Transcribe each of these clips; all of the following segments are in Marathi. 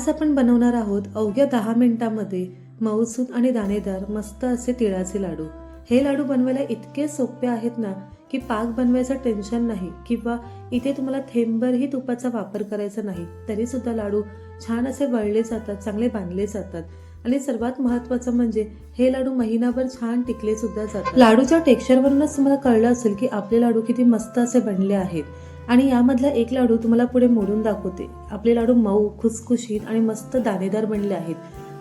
आज आपण बनवणार आहोत अवघ्या दहा मिनिटामध्ये मऊसूद आणि दाणेदार मस्त असे तिळाचे लाडू. हे लाडू बनवायला इतके सोपे आहेत ना की पाक बनवायचं टेन्शन नाही किंवा इथे तुम्हाला थेंबरही तुपाचा वापर करायचा नाही तरी सुद्धा लाडू छान असे वळले जातात चांगले बांधले जातात. आणि सर्वात महत्त्वाचं म्हणजे हे लाडू महिनाभर छान टिकले सुद्धा जातात. लाडूच्या टेक्स्चरवरूनच तुम्हाला कळलं असेल की आपले लाडू किती मस्त असे बनले आहेत. आणि यामधला एक लाडू तुम्हाला पुढे मोडून दाखवते. आपले लाडू मऊ खुसखुशीत आणि मस्त दाणेदार बनले आहेत.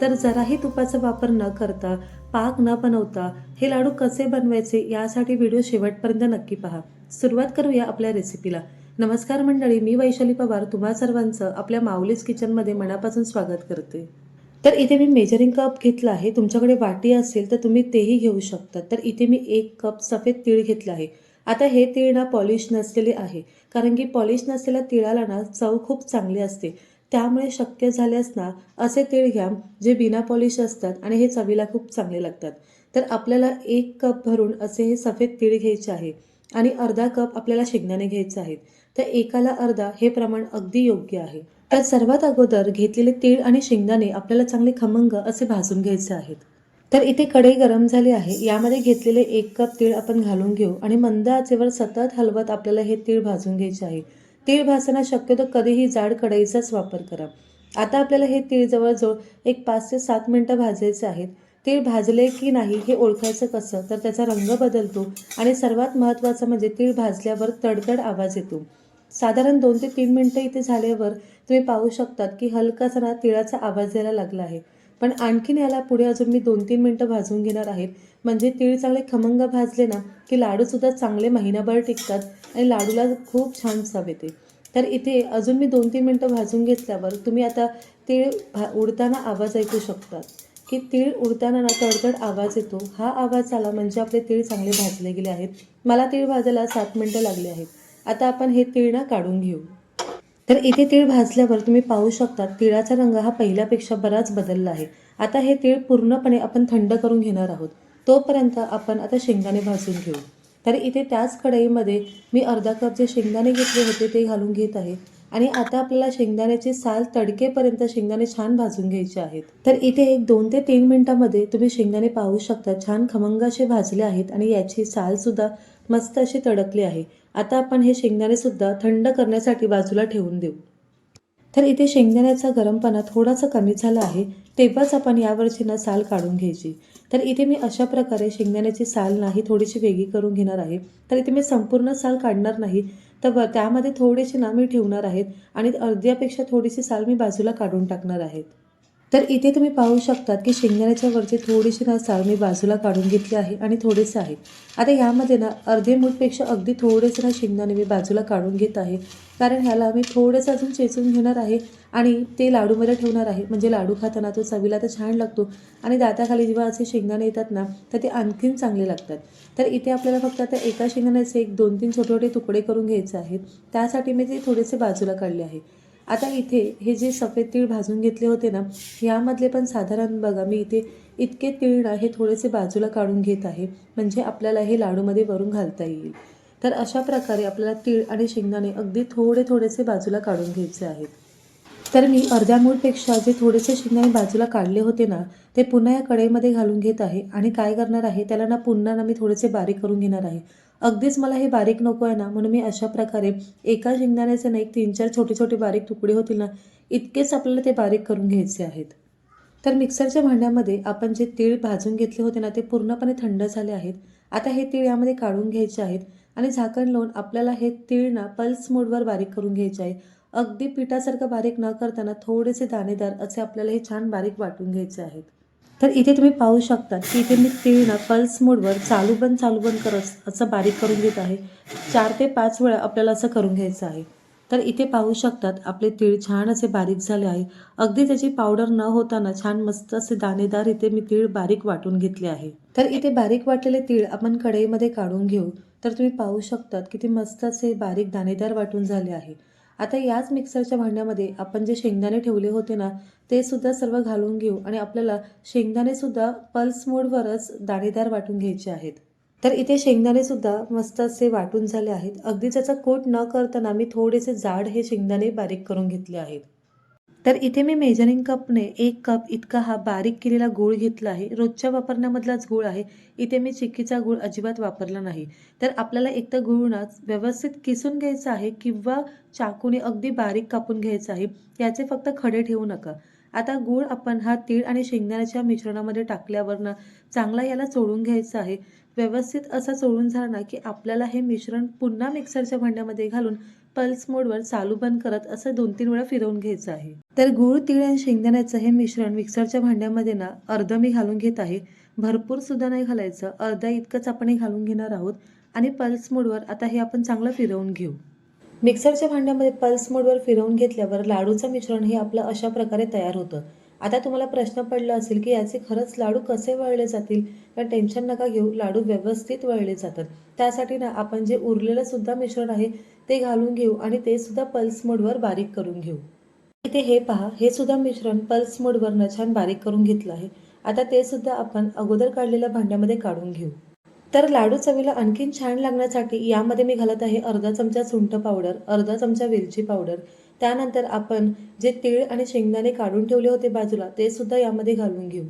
तर जराही तुपाचा वापर न करता पाक न बनवता हे लाडू कसे बनवायचे यासाठी व्हिडिओ शेवटपर्यंत नक्की पहा. सुरुवात करूया आपल्या रेसिपीला. नमस्कार मंडळी मी वैशाली पवार तुम्हा सर्वांचं आपल्या माऊलीज किचनमध्ये मनापासून स्वागत करते. तर इथे मी मेजरिंग कप घेतला आहे. तुमच्याकडे वाटी असेल तर तुम्ही तेही घेऊ शकता. तर इथे मी एक कप सफेद तीळ घेतला आहे. आता हे तीळ ना पॉलिश नसलेले आहे. कारण की पॉलिश नसलेल्या तिळाला ना चव खूप चांगली असते. त्यामुळे शक्य झाल्यास ना असे तीळ घ्या जे बिना पॉलिश असतात आणि हे चवीला खूप चांगले लागतात. तर आपल्याला एक कप भरून असे हे सफेद तीळ घ्यायचे आहे आणि अर्धा कप आपल्याला शेंगदाणे घ्यायचे आहेत. तर एकाला अर्धा हे प्रमाण अगदी योग्य आहे. तर सर्वात अगोदर घेतलेले तीळ आणि शेंगदाणे आपल्याला चांगले खमंग असे भाजून घ्यायचे आहेत. तर इथे कढई गरम झाली आहे. यामध्ये घेतलेले एक कप तीळ आपण घालून घेऊ आणि मंद आचेवर सतत हलवत आपल्याला हे तीळ भाजून घ्यायचे आहे. तीळ भाजताना शक्यतो कधीही जाड कढईचाच वापर करा. आता आपल्याला हे तीळ जवळजवळ एक पाच ते सात मिनटं भाजायचे आहेत. तीळ भाजले की नाही हे ओळखायचं कसं? तर त्याचा रंग बदलतो आणि सर्वात महत्त्वाचं म्हणजे तीळ भाजल्यावर तडतड आवाज येतो. साधारण दोन ते तीन मिनटं इथे झाल्यावर तुम्ही पाहू शकतात की हलकासना तिळाचा आवाज यायला लागला आहे. पण आणखीन याला पुढे अजून मी दोन तीन मिनटं भाजून घेणार आहेत. म्हणजे तीळ चांगले खमंग भाजले ना की लाडूसुद्धा चांगले महिनाभर टिकतात आणि लाडूला खूप छान चव येते. तर इथे अजून मी दोन तीन मिनटं भाजून घेतल्यावर तुम्ही आता तीळ भा उडताना आवाज ऐकू शकतात की तीळ उडताना ना तडतड आवाज येतो. हा आवाज आला म्हणजे आपले तीळ चांगले भाजले गेले आहेत. मला तीळ भाजायला सात मिनटं लागली आहेत. आता आपण हे तीळ ना काढून घेऊ. तर इथे तीळ भाजल्यावर तुम्ही पाहू शकता तिळाचा रंग हा पहिल्यापेक्षा बराच बदलला आहे. आता हे तीळ पूर्णपणे आपण थंड करून घेणार आहोत. तोपर्यंत आपण आता शेंगदाणे भाजून घेऊ. तर इथे त्याच कढईमध्ये मी अर्धा कप जे शेंगदाणे घेतले होते ते घालून घेत आहे. आणि आता आपल्याला शेंगदाण्याचे साल तडकेपर्यंत शेंगदाणे छान भाजून घ्यायचे आहेत. तर इथे एक दोन ते तीन मिनिटांमध्ये तुम्ही शेंगदाणे पाहू शकता छान खमंग असे भाजले आहेत आणि याची सालसुद्धा मस्त अशी तडकली आहे. आता आपण हे शेंगदाणे सुद्धा थंड करण्यासाठी बाजूला ठेवून देऊ. तर इथे शेंगदाण्याचा गरमपणा थोडासा कमी झाला आहे तेव्हाच आपण यावरची ना साल काढून घ्यायची. तर इथे मी अशा प्रकारे शेंगदाण्याची साल नाही थोडीशी वेगळी करून घेणार आहे. तर इथे मी संपूर्ण साल काढणार नाही तर व- त्यामध्ये थोडीशी ना मी ठेवणार आहेत आणि अर्ध्यापेक्षा थोडीशी साल मी बाजूला काढून टाकणार आहेत तर इथे तुम्ही पाहू शकतात की शेंगदाण्याच्या वरची थोडीशी ना साल मी बाजूला काढून घेतली आहे आणि थोडेसे आहे. आता यामध्ये ना अर्धे मूठपेक्षा अगदी थोडेसे ना शेंगदाणे मी बाजूला काढून घेत आहे. कारण ह्याला मी थोडंसं अजून चेचून घेणार आहे आणि ते लाडूमध्ये ठेवणार आहे. म्हणजे लाडू खाताना तो चवीला तर छान लागतो. आणि दाताखाली जेव्हा असे शेंगदाणे येतात ना तर ते आणखीन चांगले लागतात. तर इथे आपल्याला फक्त आता एका शेंगदाण्याचे एक दोन तीन छोटे छोटे तुकडे करून घ्यायचे आहेत. त्यासाठी मी ते थोडेसे बाजूला काढले आहे. आता इथे हे जे सफेद तीळ भाजून घेतले होते ना यामधले पण साधारण बघा मी इथे इतके तीळ ना हे थोडेसे बाजूला काढून घेत आहे म्हणजे आपल्याला हे लाडूमध्ये वरून घालता येईल. तर अशा प्रकारे आपल्याला तीळ आणि शेंगदाणे अगदी थोडे थोडेसे बाजूला काढून घ्यायचे आहेत. तर मी अर्ध्या मूळपेक्षा जे थोडेसे शेंगदाणे बाजूला काढले होते ना ते पुन्हा या कढईमध्ये घालून घेत आहे. आणि काय करणार आहे त्याला ना पुन्हा ना मी थोडेसे बारीक करून घेणार आहे. अगदीच मला हे बारीक नको आहे ना. म्हणून मी अशा प्रकारे एका शेंगदाण्याचे ना एक तीन चार छोटे छोटे बारीक तुकडे होतील ना इतकेच आपल्याला ते बारीक करून घ्यायचे आहेत. तर मिक्सरच्या भांड्यामध्ये आपण जे तीळ भाजून घेतले होते ना ते पूर्णपणे थंड झाले आहेत. आता हे तीळ यामध्ये काढून घ्यायचे आहेत आणि झाकण लावून आपल्याला हे तीळ ना पल्स मोडवर बारीक करून घ्यायचे आहे. अगदी पिठासारखं बारीक न करताना थोडेसे दाणेदार असे आपल्याला हे छान बारीक वाटून घ्यायचे आहेत. तर इथे तुम्ही पाहू शकता की इथे मी तीळ ना पल्स मोडवर चालू बंद चालू बंद करत असं बारीक करून घेत आहे. चार ते पाच वेळा आपल्याला असं करून घ्यायचं आहे. तर इथे पाहू शकतात आपले तीळ छान असे बारीक झाले आहे. अगदी त्याची पावडर न होताना छान मस्त असे दाणेदार इथे मी तीळ बारीक वाटून घेतले आहे. तर इथे बारीक वाटलेले तीळ आपण कढईमध्ये काढून घेऊ. तर तुम्ही पाहू शकतात किती मस्त असे बारीक दाणेदार वाटून झाले आहे. आता याच मिक्सरच्या भांड्यामध्ये आपण जे शेंगदाणे ठेवले होते ना ते सुद्धा सर्व घालून घेऊ आणि आपल्याला शेंगदाणे सुद्धा पल्स मोडवरच दाणेदार वाटून घ्यायचे आहेत. तर इथे शेंगदाणे सुद्धा मस्त असे वाटून झाले आहेत. अगदी त्याचा कोट न करताना मी थोडेसे जाड हे शेंगदाणे बारीक करून घेतले आहेत. तर इथे मी मेजरिंग कपने एक कप इतका हा बारीक केलेला गूळ घेतला आहे. रोजच्या वापरण्यामधलाच गूळ आहे. इथे मी चिक्कीचा गूळ अजिबात वापरला नाही. तर आपल्याला एक तर गूळ व्यवस्थित किसून घ्यायचा आहे किंवा चाकूने अगदी बारीक कापून घ्यायचं आहे. याचे फक्त खडे ठेवू नका. आता गूळ आपण हा तीळ आणि शेंगदाण्याच्या मिश्रणामध्ये टाकल्यावर ना चांगला याला चोळून घ्यायचं आहे. व्यवस्थित असा चोळून झाला ना की आपल्याला हे मिश्रण पुन्हा मिक्सरच्या भांड्यामध्ये घालून पल्स मोडवर चालू बंद करत असं दोन तीन वेळा फिरवून घ्यायचं आहे. तर गूळ तीळ आणि शेंगदाण्याचं हे मिश्रण मिक्सरच्या भांड्यामध्ये ना अर्धं मी घालून घेत आहे. भरपूर सुद्धा नाही घालायचं. अर्धा इतकंच आपण हे घालून घेणार आहोत. आणि पल्स मोडवर आता हे आपण चांगलं फिरवून घेऊ. मिक्सरच्या भांड्यामध्ये पल्स मोडवर फिरवून घेतल्यावर लाडूचं मिश्रण हे आपलं अशा प्रकारे तयार होतं. आता तुम्हाला प्रश्न पडला असेल की याचे खरंच लाडू कसे वळले जातील? तर टेन्शन नका घेऊ लाडू व्यवस्थित वळले जातात. त्यासाठी ना आपण जे उरलेलं सुद्धा मिश्रण आहे ते घालून घेऊ आणि ते सुद्धा पल्स मोडवर बारीक करून घेऊ. इथे हे पहा हे सुद्धा मिश्रण पल्स मोडवरनं छान बारीक करून घेतलं आहे. आता ते सुद्धा आपण अगोदर काढलेल्या भांड्यामध्ये काढून घेऊ. तर लाडू चवीला आणखीन छान लागण्यासाठी यामध्ये मी घालत आहे अर्धा चमचा सुंठ पावडर अर्धा चमचा वेलची पावडर त्यानंतर आपण जे तीळ आणि शेंगदाणे काढून ठेवले होते बाजूला ते सुद्धा यामध्ये घालून घेऊ.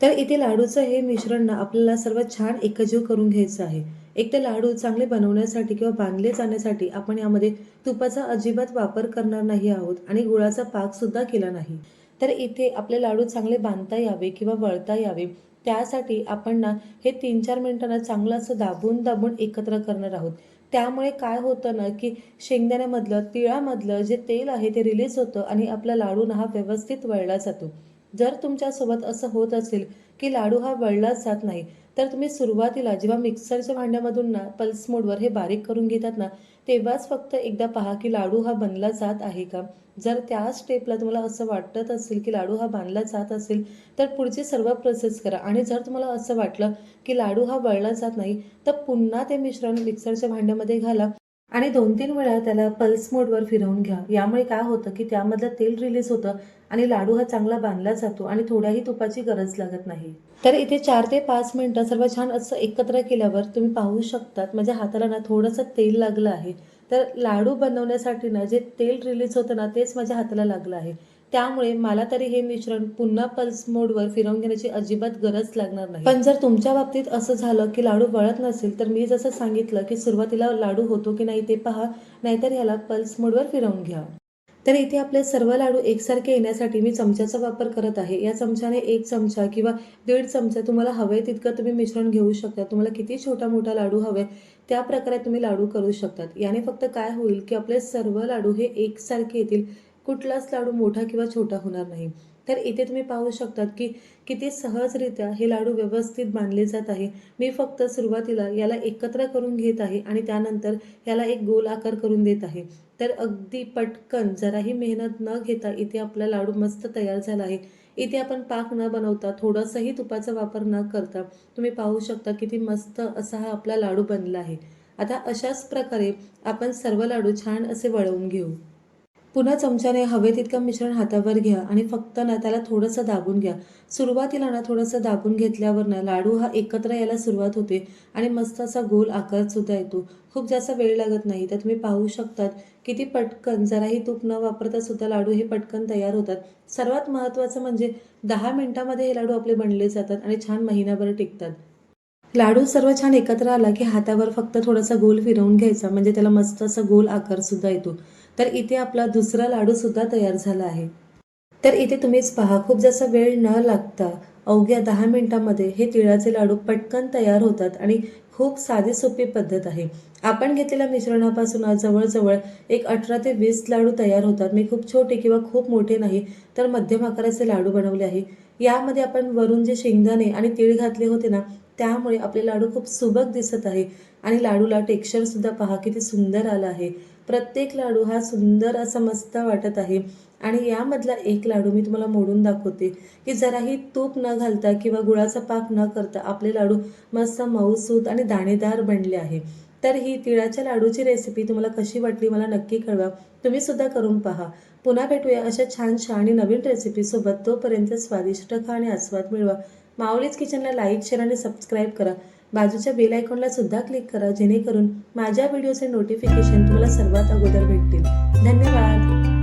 तर इथे लाडूचं हे मिश्रण ना आपल्याला सर्वात छान एकजीव करून घ्यायचं आहे. एक तर लाडू चांगले बनवण्यासाठी किंवा बांधले जाण्यासाठी आपण यामध्ये तुपाचा अजिबात वापर करणार नाही आहोत आणि गुळाचा पाक सुद्धा केला नाही. तर इथे आपले लाडू चांगले बांधता यावे किंवा वळता यावे त्यासाठी आपण ना हे तीन चार मिनिटांना चांगलं असं दाबून दाबून एकत्र करणार आहोत. त्यामुळे काय होतं ना की शेंगदाण्यामधलं तिळामधलं जे तेल आहे ते रिलीज होतं आणि आपला लाडू ना हा व्यवस्थित वळला जातो. जर तुमच्यासोबत असं होत असेल की लाडू हा वळलाच जात नाही तर तुम्ही सुरुवातीला जेव्हा मिक्सरच्या भांड्यामधून ना पल्स मोडवर हे बारीक करून घेतात ना तेव्हाच फक्त एकदा पहा की लाडू हा बनला जात आहे का? जर त्या स्टेपला तुम्हाला असं वाटत असेल की लाडू हा बांधला जात असेल तर पुढची सर्व प्रोसेस करा. आणि जर तुम्हाला असं वाटलं की लाडू हा वळला जात नाही तर पुन्हा ते मिश्रण मिक्सरच्या भांड्यामध्ये घाला. आणि दोन तीन वेळा त्याला पल्स मोडवर फिरवून घ्या. यामुळे काय होतं की त्यामधलं तेल रिलीज होतं आणि लाडू हा चांगला बांधला जातो आणि थोड्याही तुपाची गरज लागत नाही. तर इथे चार ते पाच मिनटं सर्व छान असं एकत्र केल्यावर तुम्ही पाहू शकतात माझ्या हाताला ना थोडंसं तेल लागलं आहे. तर लाडू बनवण्यासाठी ना जे तेल रिलीज होतं ना तेच माझ्या हाताला लागलं आहे. त्यामुळे मला तरी हे मिश्रण पुन्हा पल्स मोडवर फिरवून घेण्याची अजिबात गरज लागणार नाही. पण जर तुमच्या बाबतीत असं झालं की लाडू वळत नसेल तर मी जसं सांगितलं की सुरुवातीला लाडू होतो की नाही ते पहा नाहीतर ह्याला पल्स मोडवर फिरवून घ्या. तर इथे आपले सर्व लाडू एकसारखे येण्यासाठी मी चमच्याचा वापर करत आहे. या चमच्याने एक चमचा किंवा दीड चमचा तुम्हाला हवे तितकं तुम्ही मिश्रण घेऊ शकता. तुम्हाला किती छोटा मोठा लाडू हवे त्या प्रकारे तुम्ही लाडू करू शकतात. याने फक्त काय होईल की आपले सर्व लाडू हे एकसारखे येतील. कुठलाच लाडू मोठा किंवा छोटा होणार नाही. तर इथे तुम्ही पाहू शकतात की किती सहजरित्या हे लाडू व्यवस्थित बांधले जात आहे. मी फक्त सुरुवातीला याला एकत्र करून घेत आहे आणि त्यानंतर याला एक गोल आकार करून देत आहे. तर अगदी पटकन जराही मेहनत न घेता इथे आपला लाडू मस्त तयार झाला आहे. इथे आपण पाक न बनवता थोडासाही तुपाचा वापर न करता तुम्ही पाहू शकता किती मस्त असा हा आपला लाडू बनला आहे. आता अशाच प्रकारे आपण सर्व लाडू छान असे वळवून घेऊ. पुन्हा चमच्याने हवे तितकं मिश्रण हातावर घ्या आणि फक्त ना त्याला थोडंसं दाबून घ्या. सुरुवातीला ना थोडंसं दाबून घेतल्यावर ना लाडू हा एकत्र यायला सुरुवात होते आणि मस्त असा गोल आकार सुद्धा येतो. खूप जास्त वेळ लागत नाही तर तुम्ही पाहू शकतात किती पटकन जराही तूप न वापरता सुद्धा लाडू हे पटकन तयार होतात. सर्वात महत्त्वाचं म्हणजे दहा मिनिटामध्ये हे लाडू आपले बनले जातात आणि छान महिनाभर टिकतात. लाडू सर्व छान एकत्र आला की हातावर फक्त थोडासा गोल फिरवून घ्यायचा म्हणजे त्याला मस्त असा गोल आकार सुद्धा येतो. तर इथे आपला दुसरा लाडू सुद्धा तयार झाला आहे. तर इथे तुम्हीच पहा खूप जास्त वेळ न लागता अवघ्या दहा मिनिटामध्ये हे तिळाचे लाडू पटकन तयार होतात आणि खूप साधी सोपी पद्धत आहे. आपण घेतलेल्या मिश्रणापासून आज जवळजवळ एक अठरा ते वीस लाडू तयार होतात. मी खूप छोटे किंवा खूप मोठे नाही तर मध्यम आकाराचे लाडू बनवले आहे. यामध्ये आपण वरून जे शेंगदाणे आणि तीळ घातले होते ना त्यामुळे आपले लाडू खूप सुबक दिसत आहे. आणि लाडूला टेक्स्चरसुद्धा पहा किती सुंदर आला आहे. प्रत्येक लाडू हा सुंदर असा मस्त वाटत आहे. आणि यामधला एक लाडू मी तुम्हाला मोडून दाखवते की जराही तूप न घालता किंवा गुळाचा पाक न करता आपले लाडू मस्त मऊसूत आणि दाणेदार बनले आहे. तर ही तिळाच्या लाडूची रेसिपी तुम्हाला कशी वाटली मला नक्की कळवा. तुम्ही सुद्धा करून पहा. पुन्हा भेटूया अशा छानशा आणि नवीन रेसिपीसोबत तोपर्यंत स्वादिष्ट खा आणि आस्वाद मिळवा. माऊलीच किचनला लाईक शेअर आणि सबस्क्राईब करा. बाजूच्या बेल आयकॉनला सुद्धा क्लिक करा जेणेकरून माझ्या व्हिडिओचे नोटिफिकेशन तुम्हाला सर्वात अगोदर भेटतील. धन्यवाद!